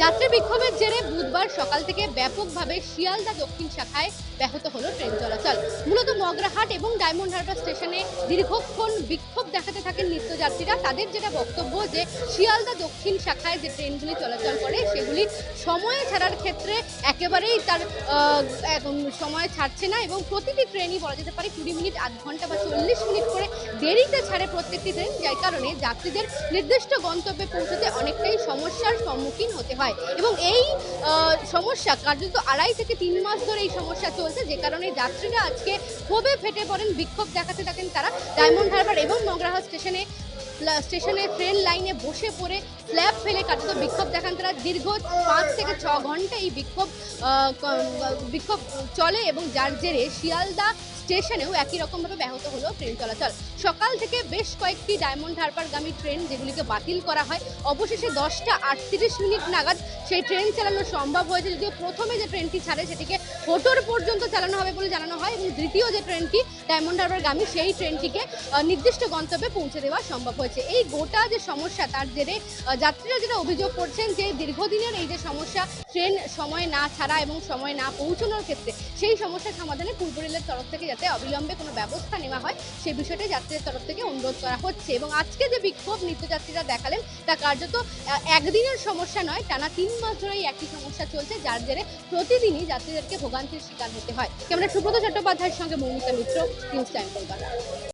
যাত্রী বিক্ষোভের জেরে বুধবার সকাল থেকে ব্যাপকভাবে শিয়ালদা দক্ষিণ শাখায় ব্যাহত হলো ট্রেন চলাচল। মূলত মগরাহাট এবং ডায়মন্ড হারবার স্টেশনে দীর্ঘক্ষণ বিক্ষোভ দেখাতে থাকেন নিত্যযাত্রীরা। তাদের যেটা বক্তব্য যে, শিয়ালদা দক্ষিণ শাখায় যে ট্রেনগুলি চলাচল করে, সেগুলি সময়ে ছাড়ার ক্ষেত্রে একেবারেই তার সময় ছাড়ছে না এবং প্রতিটি ট্রেনই বলা যেতে পারে কুড়ি মিনিট, আধ ঘণ্টা বা চল্লিশ মিনিট করে দেরিতে ছাড়ে প্রত্যেকটি ট্রেন, যার কারণে যাত্রীদের নির্দিষ্ট গন্তব্যে পৌঁছতে অনেকটাই সমস্যার সম্মুখীন হতে হয়। এবং এই সমস্যা কার্যত আড়াই থেকে তিন মাস ধরে এই সমস্যা চলছে। যে কারণে যাত্রীরা আজকে ক্ষোভে ফেটে পড়েন, বিক্ষোভ দেখাতে থাকেন তারা। ডায়মন্ড হারবার এবং মগরাহাট স্টেশনে স্টেশনে ট্রেন লাইনে বসে পড়ে স্ল্যাব ফেলে কার্যত বিক্ষোভ দেখান তারা। দীর্ঘ পাঁচ থেকে ছ ঘণ্টা এই বিক্ষোভ বিক্ষোভ চলে এবং যার জেরে শিয়ালদা স্টেশনেও একই রকমভাবে ব্যাহত হলো ট্রেন চলাচল। সকাল থেকে বেশ কয়েকটি ডায়মন্ড হারবারগামী ট্রেন যেগুলিকে বাতিল করা হয়, অবশেষে দশটা আটত্রিশ মিনিট নাগাদ সেই ট্রেন চালানো সম্ভব হয়েছে। যদিও প্রথমে যে ট্রেনটি ছাড়ে, সেটিকে হোটোর পর্যন্ত চালানো হবে বলে জানানো হয় এবং দ্বিতীয় যে ট্রেনটি ডায়মন্ড হারবারগামী সেই ট্রেনটিকে নির্দিষ্ট গন্তব্যে পৌঁছে দেওয়া সম্ভব হয়েছে। এই গোটা যে সমস্যা, তার জেরে যাত্রীরা যেটা অভিযোগ করছেন যে দীর্ঘদিনের এই যে সমস্যা, ট্রেন সময় না ছাড়া এবং সময় না পৌঁছানোর ক্ষেত্রে, সেই সমস্যার সমাধানে পূর্ব রেলের তরফ থেকে যাতে অবিলম্বে কোনো ব্যবস্থা নেওয়া হয় সেই বিষয়টাই যাত্রীদের তরফ থেকে অনুরোধ করা হচ্ছে। এবং আজকে যে বিক্ষোভ নিত্যযাত্রীরা দেখালেন, তা কার্যত একদিনের সমস্যা নয়, টানা তিন মাস ধরে এই একই সমস্যা চলছে, যার জেরে প্রতিদিনই যাত্রীদেরকে ভোগান্তির শিকার হতে হয়। ক্যামেরা সুব্রত চট্টোপাধ্যায়ের সঙ্গে মৌমিতা মিত্র নিউজ টাইম কলকাতা।